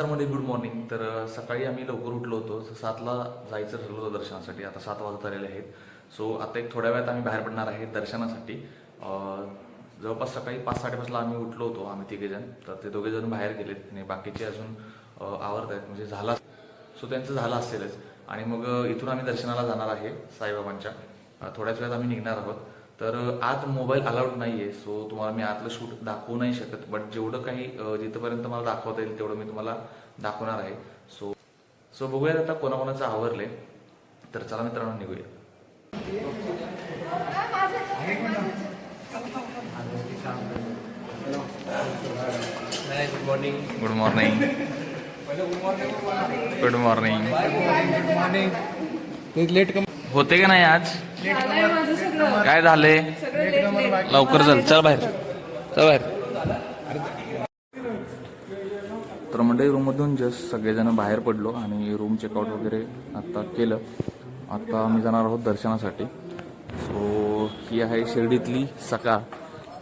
नमस्कारमध्ये good morning तर सकाळी आम्ही लवकर उठलो होतो. सातला जायचं ठरलं होतं दर्शनासाठी. आता सात वाजत आलेले आहेत. सो आता एक थोड्या वेळात आम्ही बाहेर पडणार आहे दर्शनासाठी. जवळपास सकाळी पाच साडेपाचला आम्ही उठलो होतो आम्ही तिघेजण तर ते दोघेजण बाहेर गेलेत आणि बाकीचे अजून आवरत आहेत. म्हणजे झाला. सो त्यांचं झालं असेलच. आणि मग इथून आम्ही दर्शनाला जाणार आहे साईबाबांच्या. थोड्याच वेळात आम्ही निघणार आहोत. तर आज मोबाईल अलाउड नाही आहे सो तुम्हाला मी आतलं शूट दाखवू नाही शकत बट जेवढं काही जिथपर्यंत मला दाखवता येईल तेवढं मी तुम्हाला दाखवणार आहे सो सो बघूयात आता कोणाकोणाचं आवरले तर चला मित्रांनो निघूया good morning good morning good morning good morning late come होते का नाही आज? काय झाले लवकर चल चल बाहेर. चल बाहेर. तर मंडळी रूममधून जस्ट सगळेजण बाहेर पडलो आणि रूम चेकआउट वगैरे आता केलं. आता आम्ही जाणार आहोत दर्शनासाठी. सो ही आहे शिर्डीतली सकाळ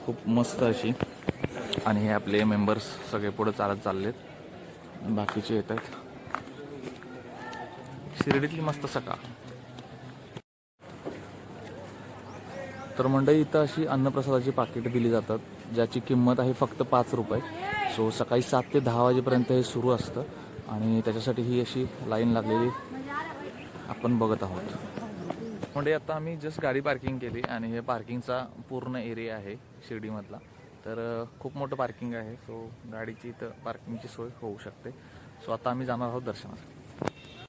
खूप मस्त अशी. आणि हे आपले मेंबर्स सगळे पुढे चालत चाललेत. बाकीचे येत आहेत. शिर्डीतली मस्त सकाळ तर मंडळी इथं अशी अन्नप्रसादाची पाकिटं दिली जातात ज्याची किंमत आहे फक्त पाच रुपये. सो सकाळी सात ते दहा वाजेपर्यंत हे सुरू असतं आणि त्याच्यासाठी ही अशी लाईन लागलेली आपण बघत आहोत. म्हणजे आता आम्ही जस्ट गाडी पार्किंग केली आणि हे पार्किंगचा पूर्ण एरिया आहे शिर्डीमधला. तर खूप मोठं पार्किंग आहे सो गाडीची इथं पार्किंगची सोय होऊ शकते. सो आता आम्ही जाणार आहोत दर्शनासाठी.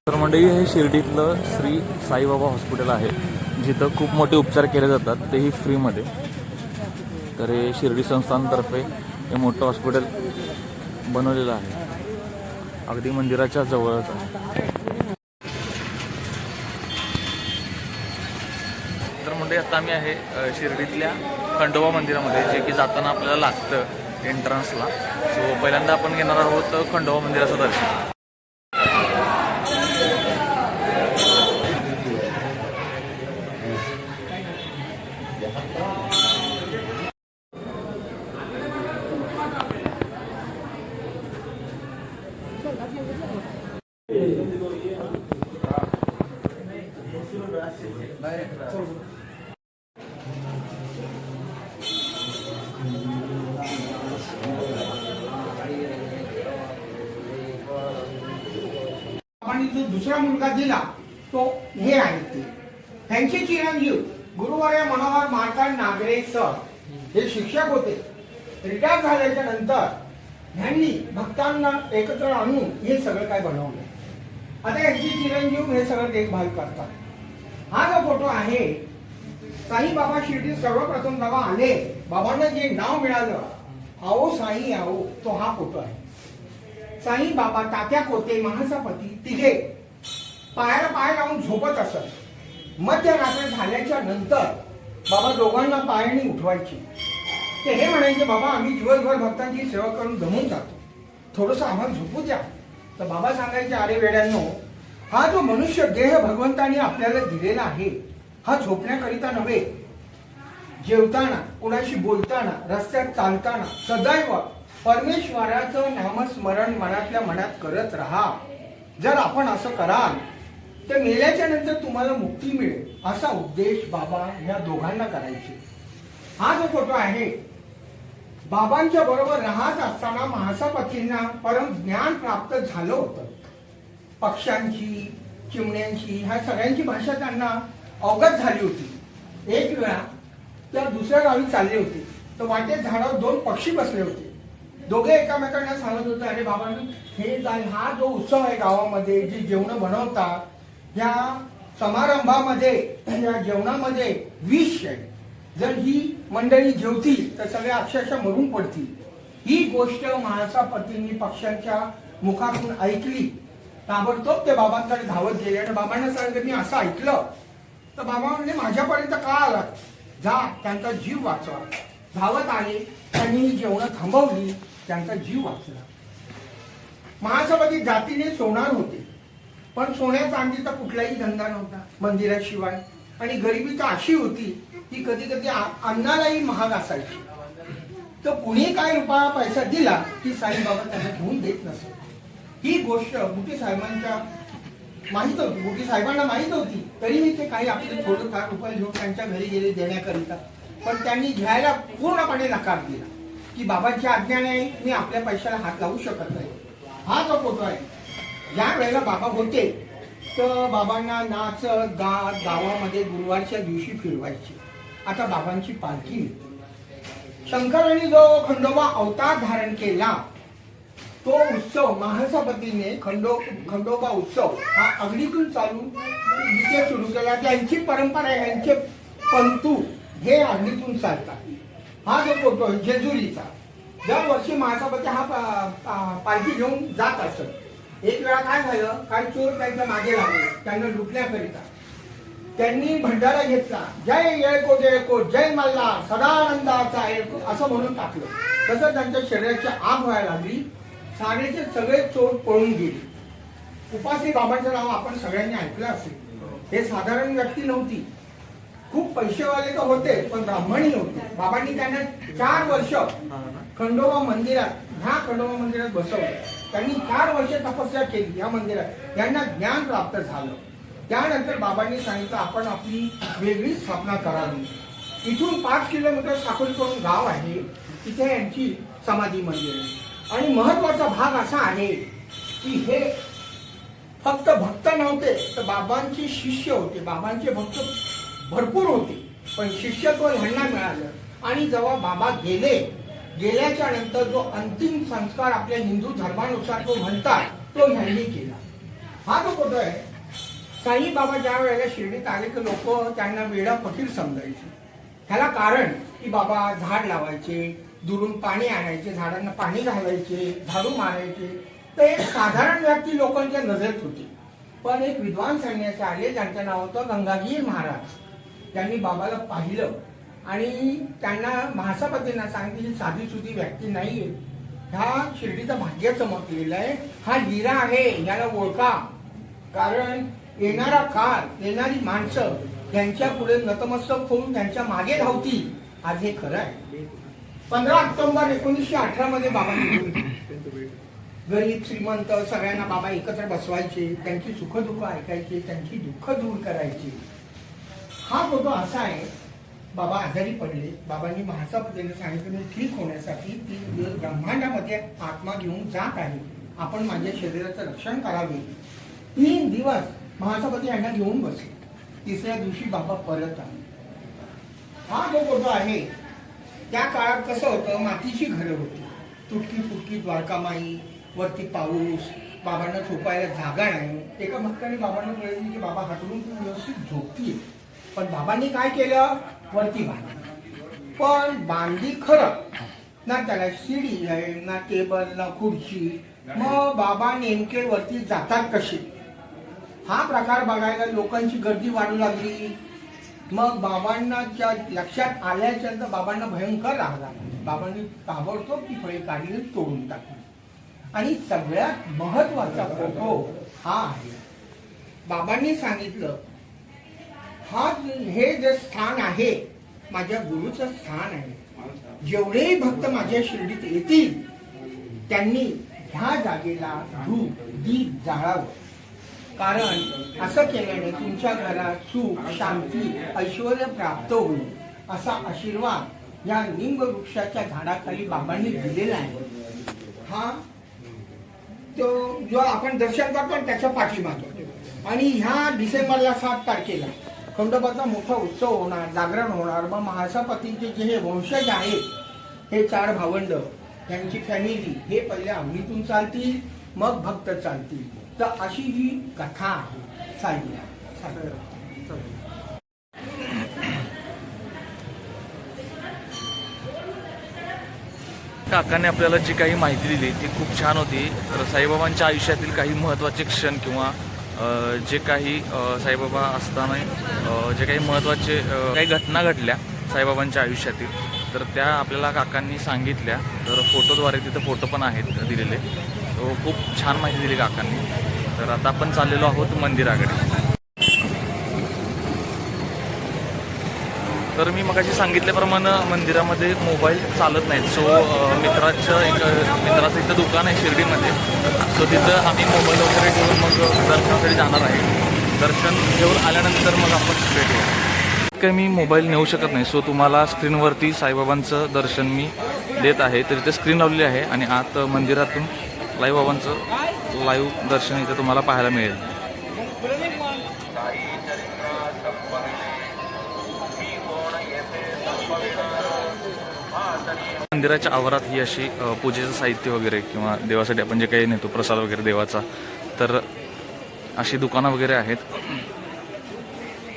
तर मंडळी हे शिर्डीतलं श्री साईबाबा हॉस्पिटल आहे. जिथं खूप मोठे उपचार केले जातात तेही फ्रीमध्ये. तर हे शिर्डी संस्थानतर्फे हे मोठं हॉस्पिटल बनवलेलं आहे. अगदी मंदिराच्या जवळच आहे. तर म्हणजे आता आम्ही आहे शिर्डीतल्या खंडोबा मंदिरामध्ये जे की जाताना आपल्याला लागतं एंट्रन्सला सो पहिल्यांदा आपण घेणार आहोत खंडोबा मंदिराचं दर्शन. आपण जो दुसरा मुलगा दिला तो हे आहेत ते. त्यांचे चिरंजीव गुरुवार्य मनोहर मार्तांड नागरे सर हे शिक्षक होते. रिटायर झाल्याच्यानंतर ह्यांनी भक्तांना एकत्र आणून हे सगळं काय बनवलं? आता यांची चिरंजीव हे सगळं देखभाल करतात. हा जो फोटो आहे साई बाबा शिर्डी सर्वप्रथम जेव्हा आले बाबांना जे नाव मिळालं आओ साई आओ तो हा फोटो आहे. साई बाबा तात्या कोते महासापती तिघे पायाला पाय लावून झोपत असत. मध्यरात्र झाल्याच्यानंतर बाबा दोघांना पायाने उठवायचे. ते हे म्हणायचे बाबा आम्ही दिवसभर भक्तांची सेवा करून जमून जातो. थोडस आम्हाला झोपू द्या. तर बाबा सांगायचे अरे वेड्यांनो हा जो मनुष्य देह भगवंताने आपल्याला दिलेला आहे हा झोपण्याकरिता नव्हे. जेवताना कोणाशी बोलताना रस्त्यात चालताना सदैव परमेश्वराचं नामस्मरण मनातल्या मनात करत राहा. जर आपण असं कराल तर मेल्याच्या नंतर तुम्हाला मुक्ती मिळेल असा उद्देश बाबा या दोघांना करायचे. हा जो फोटो आहे बाबांच्या बरोबर राहत असताना महासापतींना परम ज्ञान प्राप्त झालं होतं. पक्ष्यांची चिमण्यांची ह्या सगळ्यांची भाषा त्यांना अवगत झाली होती. एक वेळा त्या दुसऱ्या गावी चालले होते. तर वाटेत झाडावर दोन पक्षी बसले होते. दोघे एकामेकांना सांगत होते अरे बाबा हे हा जो उत्सव आहे गावामध्ये जे जेवणं बनवतात या समारंभामध्ये या जेवणामध्ये विष आहे. जर ही मंडळी जेवतील तर सगळे अक्षरशः मरून पडतील. ही गोष्ट महासापतींनी पक्ष्यांच्या मुखातून ऐकली. ताबडतोब ते बाबांकडे धावत गेले आणि बाबांना सांगितलं मी असं ऐकलं. तर बाबा म्हणजे माझ्यापर्यंत का आला जा त्यांचा जीव वाचवा. धावत आले त्यांनी जेवणं थांबवली त्यांचा जीव वाचला. महासभाती जातीने सोनार होते. पण सोन्या चांदीचा कुठलाही धंदा नव्हता मंदिराशिवाय आणि गरिबी तर अशी होती की कधी कधी अन्नालाही महाग असायची. तर कुणी काय रुपया पैसा दिला की साईबाबा त्यांना घेऊन देत नसत. ही गोष्ट बुटी साहेबांच्या माहीत होती. बुटी साहेबांना माहीत होती. तरीही ते काही आपले थोडंफार रुपये घेऊन त्यांच्या घरी गेले देण्याकरिता. पण त्यांनी घ्यायला पूर्णपणे नकार दिला. की बाबांची आज्ञा नाही मी आपल्या पैशाला हात लावू शकत नाही. हा जो फोटो आहे ज्या वेळेला बाबा होते तर बाबांना नाच गात गावामध्ये गुरुवारच्या दिवशी फिरवायचे. आता बाबांची पालखी. निघते. शंकरांनी जो खंडोबा अवतार धारण केला तो उत्सव महासपतीने खंडो खंडोबा उत्सव हा अगदीतून चालू विषय सुरू केला. त्यांची परंपरा आहे यांचे पंतू हे अगदीतून चालतात. हा जो फोटो आहे जेजुरीचा दरवर्षी महासपती हा पा- पा- पालखी घेऊन जात असत. एक वेळा काय झालं काय चोर त्यांच्या मागे लागले त्यांना लुटण्याकरिता. त्यांनी भंडारा घेतला. जय येळको जयको जय मल्ला सदानंदाचा येळको असं म्हणून टाकलं. तसं त्यांच्या शरीराची आग व्हायला लागली. सागरीचे सगळे चोर पळून गेले. उपासी बाबांचं नाव आपण सगळ्यांनी ऐकलं असेल. हे साधारण व्यक्ती नव्हती. खूप पैसेवाले तर होते पण ब्राह्मणी होते बाबांनी त्यांना चार वर्ष खंडोबा मंदिरात ह्या खंडोबा मंदिरात बसवलं. त्यांनी चार वर्ष तपस्या केली या मंदिरात. यांना ज्ञान प्राप्त झालं. त्यानंतर बाबांनी सांगितलं आपण आपली वेगळी स्थापना करावी. इथून पाच किलोमीटर साखोली करून गाव आहे. तिथे यांची समाधी मंदिर आहे. आणि महत्त्वाचा भाग असा आहे की हे फक्त भक्त नव्हते तर बाबांचे शिष्य होते. बाबांचे भक्त भरपूर होते पण शिष्यत्व ह्यांना मिळालं. आणि जेव्हा बाबा गेले गेल्याच्यानंतर जो अंतिम संस्कार आपल्या हिंदू धर्मानुसार तो म्हणतात तो ह्यांनी केला. हा जो फोटो आहे साई बाबा ज्या वेळेला शिर्डीत आले तर लोक त्यांना वेळा फकीर समजायचे. ह्याला कारण की बाबा झाड लावायचे दुरून पाणी आणायचे झाडांना पाणी घालायचे झाडू मारायचे. तर एक साधारण व्यक्ती लोकांच्या नजरेत होती. पण एक विद्वान सैन्याचे आले ज्यांचं नाव होतं गंगागीर महाराज. त्यांनी बाबाला पाहिलं आणि त्यांना महासपतींना सांगितलं ही साधी सुधी व्यक्ती नाहीये. ह्या शिर्डीचं भाग्य चमकलेला आहे. हा हिरा आहे याला ओळखा. कारण येणारा काळ येणारी माणसं त्यांच्या पुढे नतमस्तक होऊन त्यांच्या मागे धावतील. आज हे खरं आहे. पंधरा ऑक्टोबर एकोणीसशे अठरा मध्ये बाबा गरीब श्रीमंत सगळ्यांना बाबा एकत्र बसवायचे त्यांची सुखदुःख ऐकायचे त्यांची दुःख दूर करायची. हा फोटो असा आहे बाबा आजारी पडले. बाबांनी महासापतीने सांगितलं ठीक होण्यासाठी ती ब्रह्मांडामध्ये आत्मा घेऊन जात आहे. आपण माझ्या शरीराचं रक्षण करावे. तीन दिवस महासापती यांना घेऊन बसले. तिसऱ्या दिवशी बाबा परत आले. हा जो फोटो आहे त्या काळात कसं होतं मातीची घरं होती. तुटकी फुटकी द्वारकामाई वरती पाऊस बाबांना झोपायला जागा नाही. एका भक्ताने बाबांना कळली की बाबा हातरून तू व्यवस्थित झोपतीये. पण बाबांनी काय केलं? वरती बांधली. पण बांधली खरं. ना त्याला शिडी आहे ना टेबल ना खुर्ची. मग बाबा नेमके वरती जातात कसे? हा प्रकार बघायला लोकांची गर्दी वाढू लागली. मग बाबांना ज्या लक्षात आल्याच्यानंतर बाबांना भयंकर लागला बाबांनी ताबडतोब ती फळे काढली तोडून टाकली. आणि सगळ्यात महत्त्वाचा फोटो हा आहे. बाबांनी सांगितलं हा हे जे स्थान आहे माझ्या गुरुचं स्थान आहे. जेवढेही भक्त माझ्या शिर्डीत येतील त्यांनी ह्या जागेला धूप दीप जाळावं. कारण असं केल्याने तुमच्या घरात सुख शांती ऐश्वर प्राप्त होईल. असा आशीर्वाद या निंब वृक्षाच्या झाडाखाली बाबांनी दिलेला आहे. हा तो जो आपण दर्शन करतो त्याच्या पाठीमागे. आणि ह्या डिसेंबरला सात तारखेला खंडोबाचा मोठा उत्सव होणार जागरण होणार. मग महासापतींचे जे हे वंशज आहेत हे चार भावंड त्यांची फॅमिली हे पहिले आवडीतून चालतील मग भक्त चालतील. तर अशी ही कथा आहे. साईला काकाने आपल्याला जी काही माहिती दिली ती खूप छान होती. तर साईबाबांच्या आयुष्यातील काही महत्त्वाचे क्षण किंवा जे काही साईबाबा असताना जे काही महत्त्वाचे काही घटना घडल्या साईबाबांच्या आयुष्यातील तर त्या आपल्याला काकांनी सांगितल्या. तर फोटोद्वारे तिथं फोटो पण आहेत दिलेले. सो खूप छान माहिती दिली काकांनी. तर आता आपण चाललेलो आहोत मंदिराकडे. तर मी मगाशी सांगितल्याप्रमाणे मंदिरामध्ये मोबाईल चालत नाहीत. सो मित्राचं एक मित्राचं इथं दुकान आहे शिर्डीमध्ये. सो तिथं आम्ही मोबाईल वगैरे घेऊन मग दर्शनासाठी जाणार आहे. दर्शन घेऊन आल्यानंतर मग आपण भेटूया काही मी मोबाईल नेऊ शकत नाही. सो तुम्हाला स्क्रीनवरती साईबाबांचं दर्शन मी देत आहे. तर इथे स्क्रीन लावलेली आहे आणि आत मंदिरातून लाईव बाबांचं लाईव्ह दर्शन इथे तुम्हाला पाहायला मिळेल. मंदिराच्या आवारात ही अशी पूजेचं साहित्य वगैरे किंवा देवासाठी आपण जे काही नेतो प्रसाद वगैरे देवाचा तर अशी दुकानं वगैरे आहेत.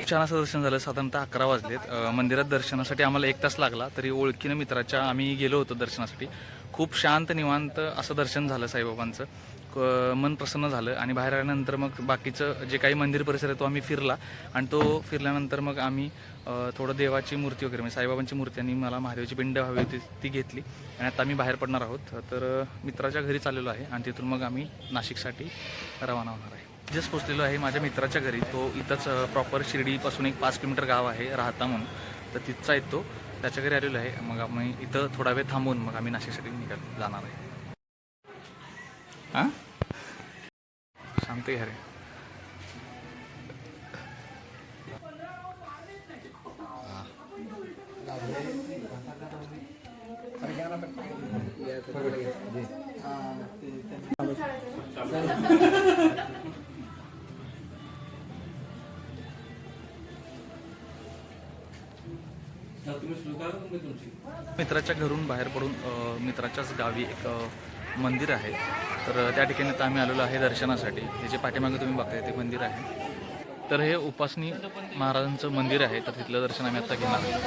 छान असं दर्शन झालं साधारणतः अकरा वाजलेत. मंदिरात दर्शनासाठी आम्हाला एक तास लागला तरी ओळखीनं मित्राच्या आम्ही गेलो होतो दर्शनासाठी. खूप शांत निवांत असं दर्शन झालं साईबाबांचं. क- मन प्रसन्न झालं आणि बाहेर आल्यानंतर मग बाकीचं जे काही मंदिर परिसर आहे तो आम्ही फिरला. आणि तो फिरल्यानंतर मग आम्ही थोडं देवाची मूर्ती वगैरे म्हणजे साईबाबांची मूर्ती आणि मला महादेवाची पिंड हवी होती ती घेतली. आणि आता आम्ही बाहेर पडणार आहोत. तर मित्राच्या घरी चाललेलो आहे आणि तिथून मग आम्ही नाशिकसाठी रवाना होणार आहे. जस्ट पोचलेलो आहे माझ्या मित्राच्या घरी. तो इथंच प्रॉपर शिर्डीपासून एक पाच किलोमीटर गाव आहे राहता म्हणून. तर तिथचा येतो. त्याच्या घरी आलेलो आहे. मग आम्ही इथं थोडा वेळ थांबून मग आम्ही नाशिकसाठी निघाल जाणार आहे. हां शांत घ्या मित्राच्या घरून बाहेर पडून मित्राच्याच गावी एक मंदिर आहे. तर त्या ठिकाणी आता आम्ही आलेलो आहे दर्शनासाठी. हे जे पाठीमागे तुम्ही बघताय ते मंदिर आहे. तर हे उपासनी महाराजांचं मंदिर आहे. तर तिथलं दर्शन आम्ही आता घेणार आहोत.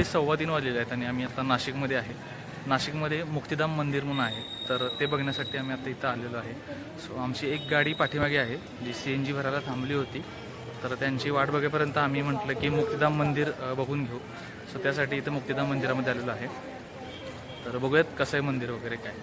पुढे ते सव्वा तीन वाजलेले आहेत आणि आम्ही आता नाशिकमध्ये आहे. नाशिकमध्ये मुक्तिधाम मंदिर म्हणून आहे. तर ते बघण्यासाठी आम्ही आता इथं आलेलो आहे. सो आमची एक गाडी पाठीमागे आहे जी सी एन जी भरायला थांबली होती. तर त्यांची वाट बघेपर्यंत आम्ही म्हटलं की मुक्तिधाम मंदिर बघून घेऊ. सो त्यासाठी इथं मुक्तिधाम मंदिरामध्ये आलेलो आहे. तर बघूयात कसं आहे मंदिर वगैरे काय.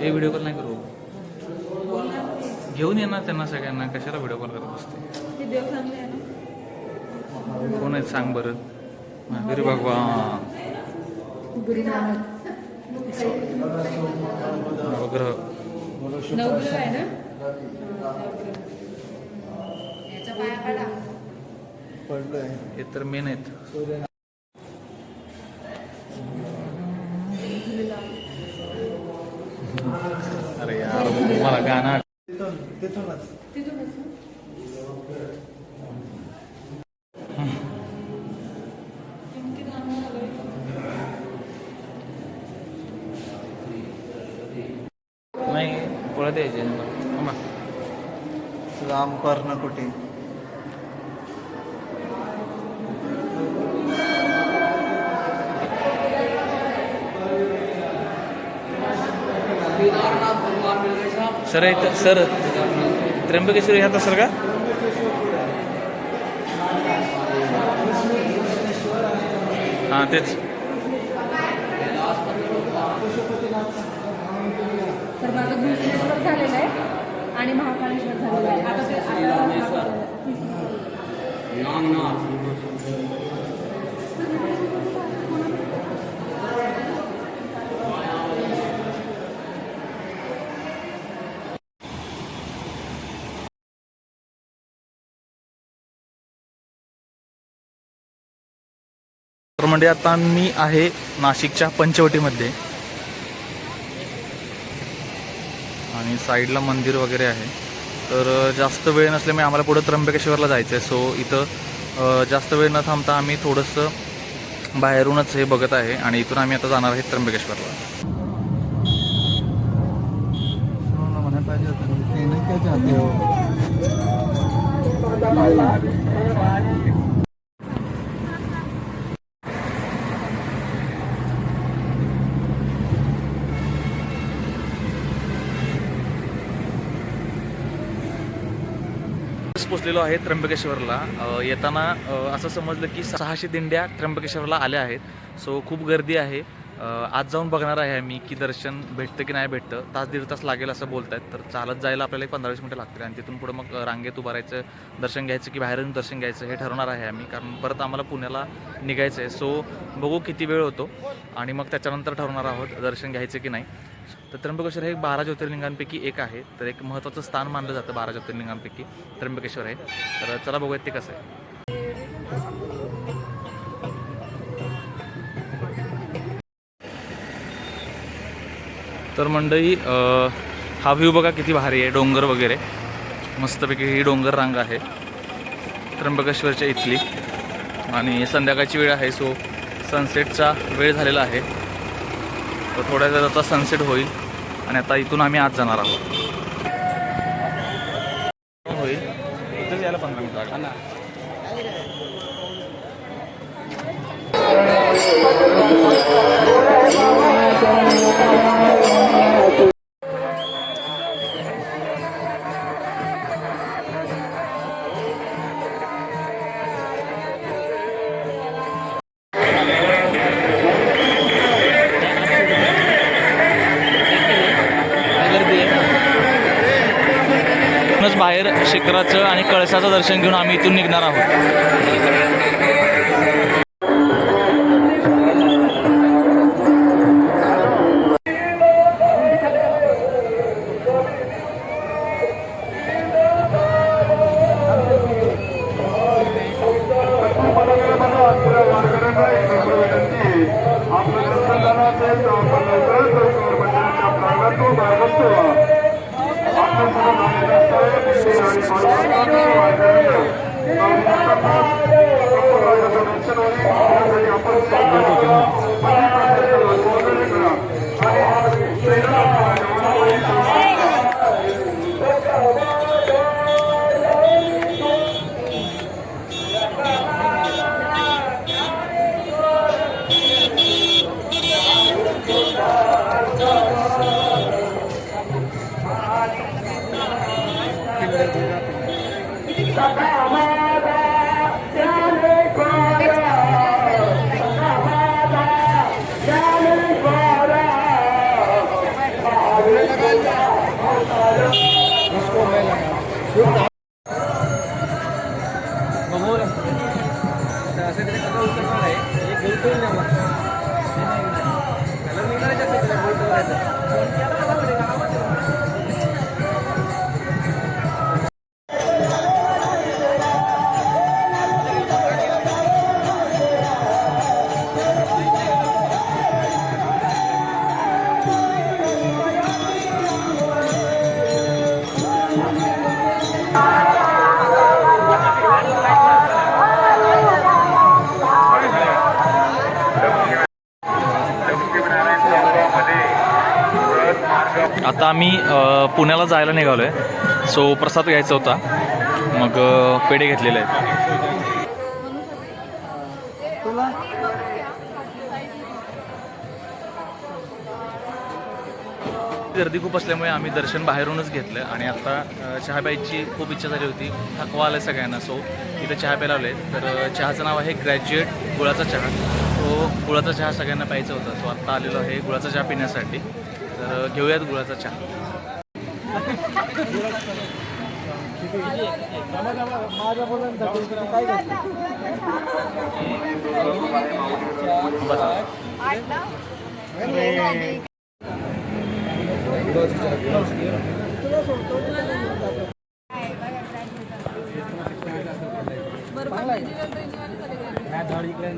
हे व्हिडिओ कॉल नाही करू. घेऊन येणार त्यांना सगळ्यांना. कशाला व्हिडिओ कॉल करत असते ना. कोण आहेत सांग बरं? महावीर भगवान. नवग्रह. नवग्रह आहे ना? याच्या पाया काढा हे तर मेन आहेत अरे यार मला गाणं आठ- तिथूनच ना? किती गाणं आलंय. नाही थांबा. राम कर्ण कुठे? सर इथं सर त्र्यंबकेश्वर ह्यात असेल का? हां तेच तर माझं भूषणेश्वर झालेलं आहे आणि महाकाळेश्वर झालेलं आहे आता ते आता तर म्हणजे आता मी आहे नाशिकच्या पंचवटीमध्ये. आणि साईडला मंदिर वगैरे आहे. तर जास्त वेळ नसल्यामुळे आम्हाला पुढं त्र्यंबकेश्वरला जायचं आहे सो इथं जास्त वेळ न थांबता आम्ही थोडंसं बाहेरूनच हे बघत आहे आणि इथून आम्ही आता जाणार आहे त्र्यंबकेश्वरला. पाहिजे होतं पोचलेलो आहे त्र्यंबकेश्वरला. येताना असं समजलं की सहाशे दिंड्या त्र्यंबकेश्वरला आल्या आहेत. सो खूप गर्दी आहे. आज जाऊन बघणार आहे मी की दर्शन भेटतं की नाही भेटतं. तास दीड तास लागेल असं बोलत आहेत तर चालत जायला आपल्याला एक पंधरा वीस मिनटं लागतील आणि तिथून पुढे मग रांगेत उभारायचं दर्शन घ्यायचं की बाहेरून दर्शन घ्यायचं हे ठरवणार आहे आम्ही. कारण परत आम्हाला पुण्याला निघायचं आहे. सो बघू किती वेळ होतो आणि मग त्याच्यानंतर ठरवणार आहोत दर्शन घ्यायचं की नाही. तर त्र्यंबकेश्वर हे बारा ज्योतिर्लिंगांपैकी एक आहे. तर एक महत्त्वाचं स्थान मानलं जातं बारा ज्योतिर्लिंगांपैकी त्र्यंबकेश्वर आहे तर चला बघूयात ते कसं आहे. तर मंडई हा व्ह्यू बघा किती भारी आहे डोंगर वगैरे. मस्तपैकी ही डोंगर रांग आहे. त्र्यंबकेश्वरच्या इथली. आणि संध्याकाळची वेळ आहे सो सनसेटचा वेळ झालेला आहे. तर थोड्या वेळात आता सनसेट होईल. आणि आता इथून आम्ही आज जाणार आहोत. होईल. इथंच यायला पंधरा मिनिटं कळसाचं दर्शन घेऊन आम्ही इथून निघणार आहोत. आता आम्ही पुण्याला जायला निघालो आहे सो प्रसाद घ्यायचा होता. मग पेढे घेतलेले आहेत. गर्दी खूप असल्यामुळे आम्ही दर्शन बाहेरूनच घेतलं आणि आता चहा प्यायची खूप इच्छा झाली होती. थकवा आला सगळ्यांना सो इथं चहा प्यायला आले तर चहाचं नाव आहे ग्रॅज्युएट गुळाचा चहा. तो गुळाचा चहा सगळ्यांना प्यायचा होता. सो आत्ता आलेलो आहे गुळाचा चहा पिण्यासाठी. तर घेऊयात गुळाचा चहा.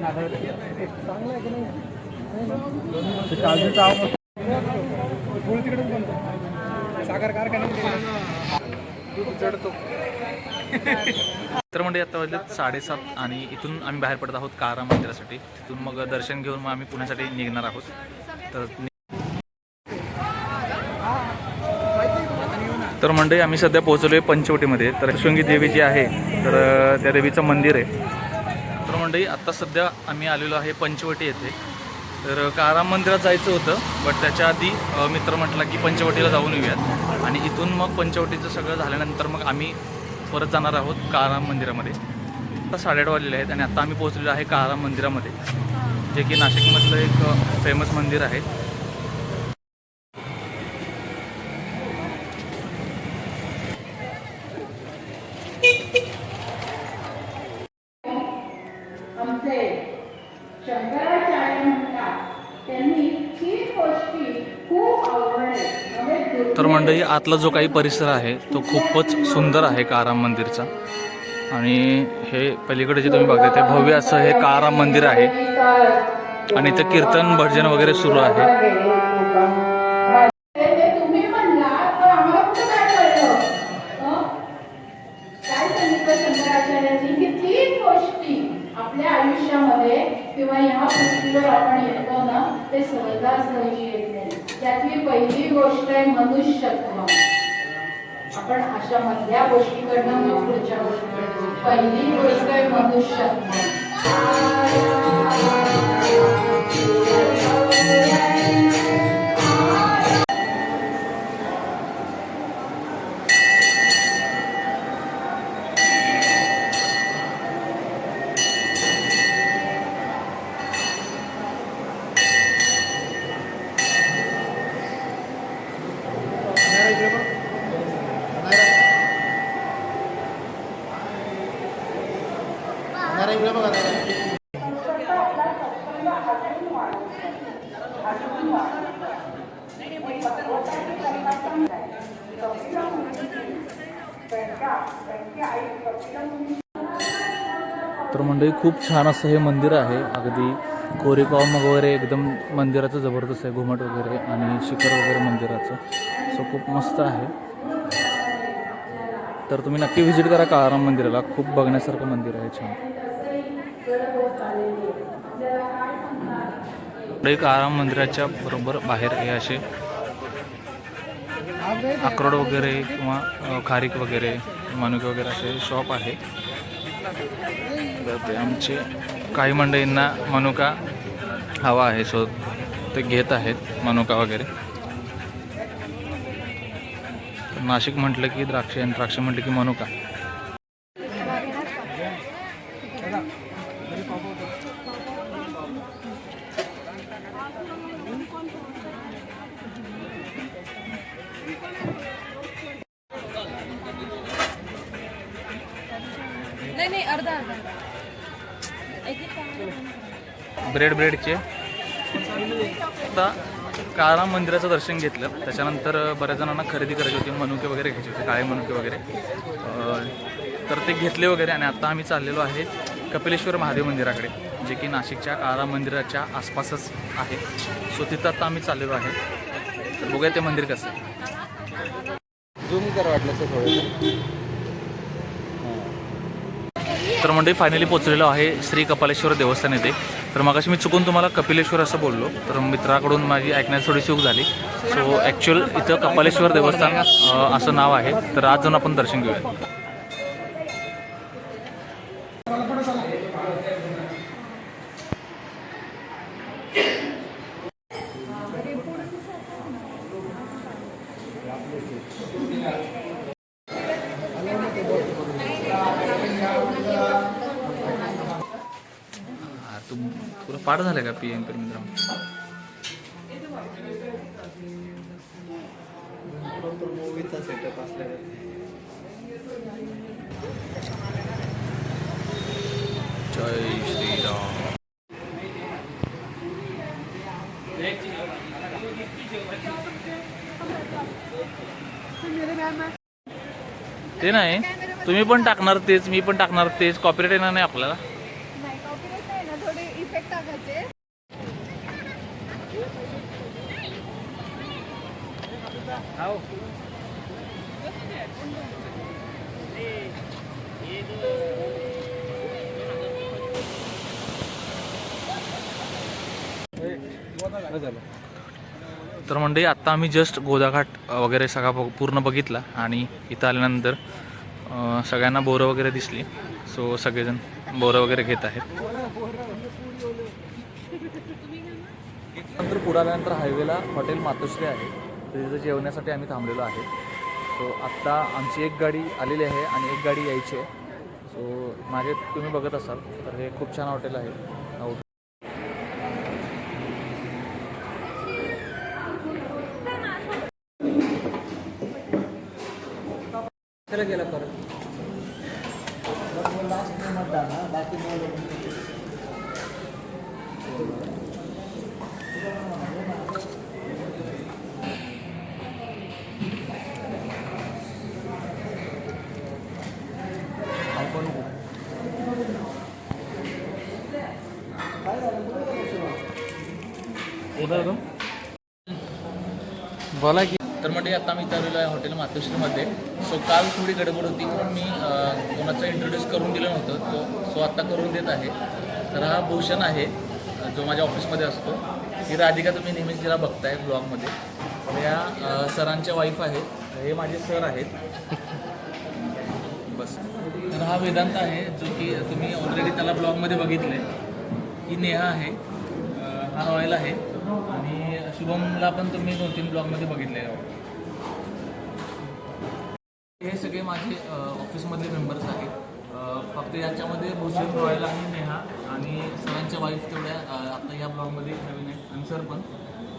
चांगला आहे की नाही तर म्हणजे आता वाजलेत साडेसात आणि इथून आम्ही बाहेर पडत आहोत कारा मंदिरासाठी. तिथून मग दर्शन घेऊन मग आम्ही पुण्यासाठी निघणार आहोत. तर तर मंडळी आम्ही सध्या पोहोचलो आहे पंचवटीमध्ये. तर शृंगी देवी जी आहे तर त्या देवीचं मंदिर आहे. तर मंडळी आत्ता सध्या आम्ही आलेलो आहे पंचवटी येथे. तर काराम मंदिरात जायचं होतं बट त्याच्या आधी मित्र म्हटला की पंचवटीला जाऊन येऊयात. आणि इथून मग पंचवटीचं सगळं झाल्यानंतर मग आम्ही परत जाणार आहोत काराम मंदिरामध्ये. आता साडेआठ वाजलेले आहेत आणि आता आम्ही पोहोचलेलो आहे काराम मंदिरामध्ये जे की नाशिकमधलं एक फेमस मंदिर आहे आमचे शंकराचार्य म्हणतात त्यांनी तीन गोष्टी खूप आवडले म्हणजे तर मंडळी आतला जो काही परिसर आहे तो खूपच सुंदर आहे काराम मंदिरचा. आणि हे पलीकडे जे तुम्ही बघताय ते भव्य असं हे काराम मंदिर आहे. आणि इथं कीर्तन भजन वगैरे सुरू आहे. ते आपल्या आयुष्यामध्ये किंवा ह्या पृथ्वीवर आपण येतो ना ते सहजासहजी येत नाही. त्यातली पहिली गोष्ट आहे मनुष्यत्व. आपण अशा मधल्या गोष्टीकडनं मग पुढच्या गोष्टीकडे पहिली गोष्ट आहे मनुष्यत्व खूप छान असं हे मंदिर आहे. अगदी कोरेगाव वगैरे एकदम मंदिराचं जबरदस्त आहे घुमट वगैरे आणि शिखर वगैरे मंदिराचं. सो खूप मस्त आहे. तर तुम्ही नक्की व्हिजिट करा काळाराम मंदिराला. खूप बघण्यासारखं मंदिर आहे छान. एक काळाराम मंदिराच्या बरोबर बाहेर हे असे अक्रोड वगैरे किंवा खारीक वगैरे मनुके वगैरे असे शॉप आहे. तर ते आमचे काही मंडळींना मनुका हवा आहे सो ते घेत आहेत मनुका वगैरे. नाशिक म्हटलं की द्राक्षे आणि द्राक्ष म्हटलं की मनुका. नाही नाही अर्धा अर्धा. ब्रेड ब्रेडचे. आता काळा मंदिराचं दर्शन घेतलं. त्याच्यानंतर बऱ्याच जणांना खरेदी करायची होती मनुके वगैरे घ्यायचे होते काळे मनुके वगैरे. तर ते घेतले वगैरे आणि आता आम्ही चाललेलो आहे कपिलेश्वर महादेव मंदिराकडे जे की नाशिकच्या काळा मंदिराच्या आसपासच आहे. सो तिथं आता आम्ही चाललेलो आहे. तर बघूया ते मंदिर कसं आहे. झूम कर वाटलं थोडं. तर मंडळी फायनली पोचलेलो आहे श्री कपालेश्वर देवस्थान येथे. तर मगाशी मी चुकून तुम्हाला कपिलेश्वर असं बोललो तर मित्राकडून माझी ऐकण्यात थोडी चूक झाली. सो ॲक्च्युअल इथं कपालेश्वर देवस्थान असं नाव आहे. तर आज जाऊन आपण दर्शन घेऊया हा, तू तुला पाठ झालं का पी एम पी मित्र जय श्रीराम. ते नाही तुम्ही पण टाकणार तेच मी पण टाकणार तेच कॉपीराईट येणार नाही आपल्याला नाही कॉपीराईट नाही ना थोडे इफेक्ट टाकायचे तर मंडळी आत्ता आम्ही जस्ट गोदाघाट वगैरे सगळा पूर्ण बघितला आणि इथं आल्यानंतर सगळ्यांना बोरं वगैरे दिसली. सो सगळेजण बोरं वगैरे घेत आहेत. नंतर पुढे आल्यानंतर हायवेला हॉटेल मातोश्री आहे. तर तिथं जेवण्यासाठी आम्ही थांबलेलो आहे. सो आत्ता आमची एक गाडी आलेली आहे आणि एक गाडी यायची आहे. सो मागे तुम्ही बघत असाल तर हे खूप छान हॉटेल आहे. आउट बोला की. तर म्हणजे आता मी इथं आहे हॉटेल मातोश्रीमध्ये. सो काल थोडी गडबड होती म्हणून मी कोणाचं इंट्रोड्यूस करून दिलं नव्हतं. तो सो आत्ता करून देत आहे. तर हा भूषण आहे जो माझ्या ऑफिसमध्ये असतो. ही राधिका तुम्ही नेहमीच तिला बघताय ब्लॉगमध्ये या सरांच्या वाईफ आहेत. हे माझे सर आहेत. बस. तर हा वेदांत आहे जो की तुम्ही ऑलरेडी त्याला ब्लॉगमध्ये बघितलं आहे ही नेहा आहे. हा रॉयल आहे. आणि शुभमला पण तुम्ही दोन तीन ब्लॉगमध्ये बघितले हे सगळे माझे ऑफिसमधले मेंबर्स आहेत. फक्त याच्यामध्ये भूषण रॉयल आणि नेहा आणि सरांच्या वाईफ तेवढ्या आता या ब्लॉगमध्ये नवीन आहेत आणि सर पण.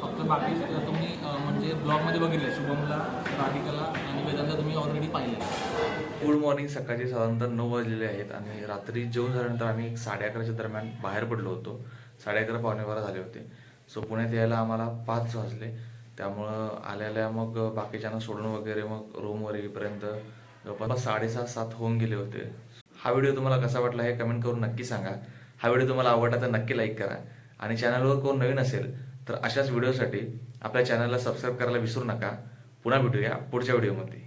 फक्त बाकी तुम्ही म्हणजे ब्लॉगमध्ये बघितले शुभमला राधिकाला आणि वेदांता तुम्ही ऑलरेडी पाहिले गुड मॉर्निंग सकाळचे साधारणतः नऊ वाजलेले आहेत आणि रात्री जेवण झाल्यानंतर आम्ही एक साडे अकराच्या दरम्यान बाहेर पडलो होतो. साडे अकरा पावणे बारा झाले होते. सो पुण्यात यायला आम्हाला पाच वाजले. त्यामुळं आल्याल्या मग बाकीच्यांना सोडून वगैरे मग रूमवर येईपर्यंत जवळपास साडेसात सात होऊन गेले होते. हा व्हिडिओ तुम्हाला कसा वाटला हे कमेंट करून नक्की सांगा. हा व्हिडिओ तुम्हाला आवडला तर नक्की लाईक करा. आणि चॅनलवर कोण नवीन असेल तर अशाच व्हिडिओसाठी आपल्या चॅनलला सबस्क्राईब करायला विसरू नका. पुन्हा भेटूया पुढच्या व्हिडिओमध्ये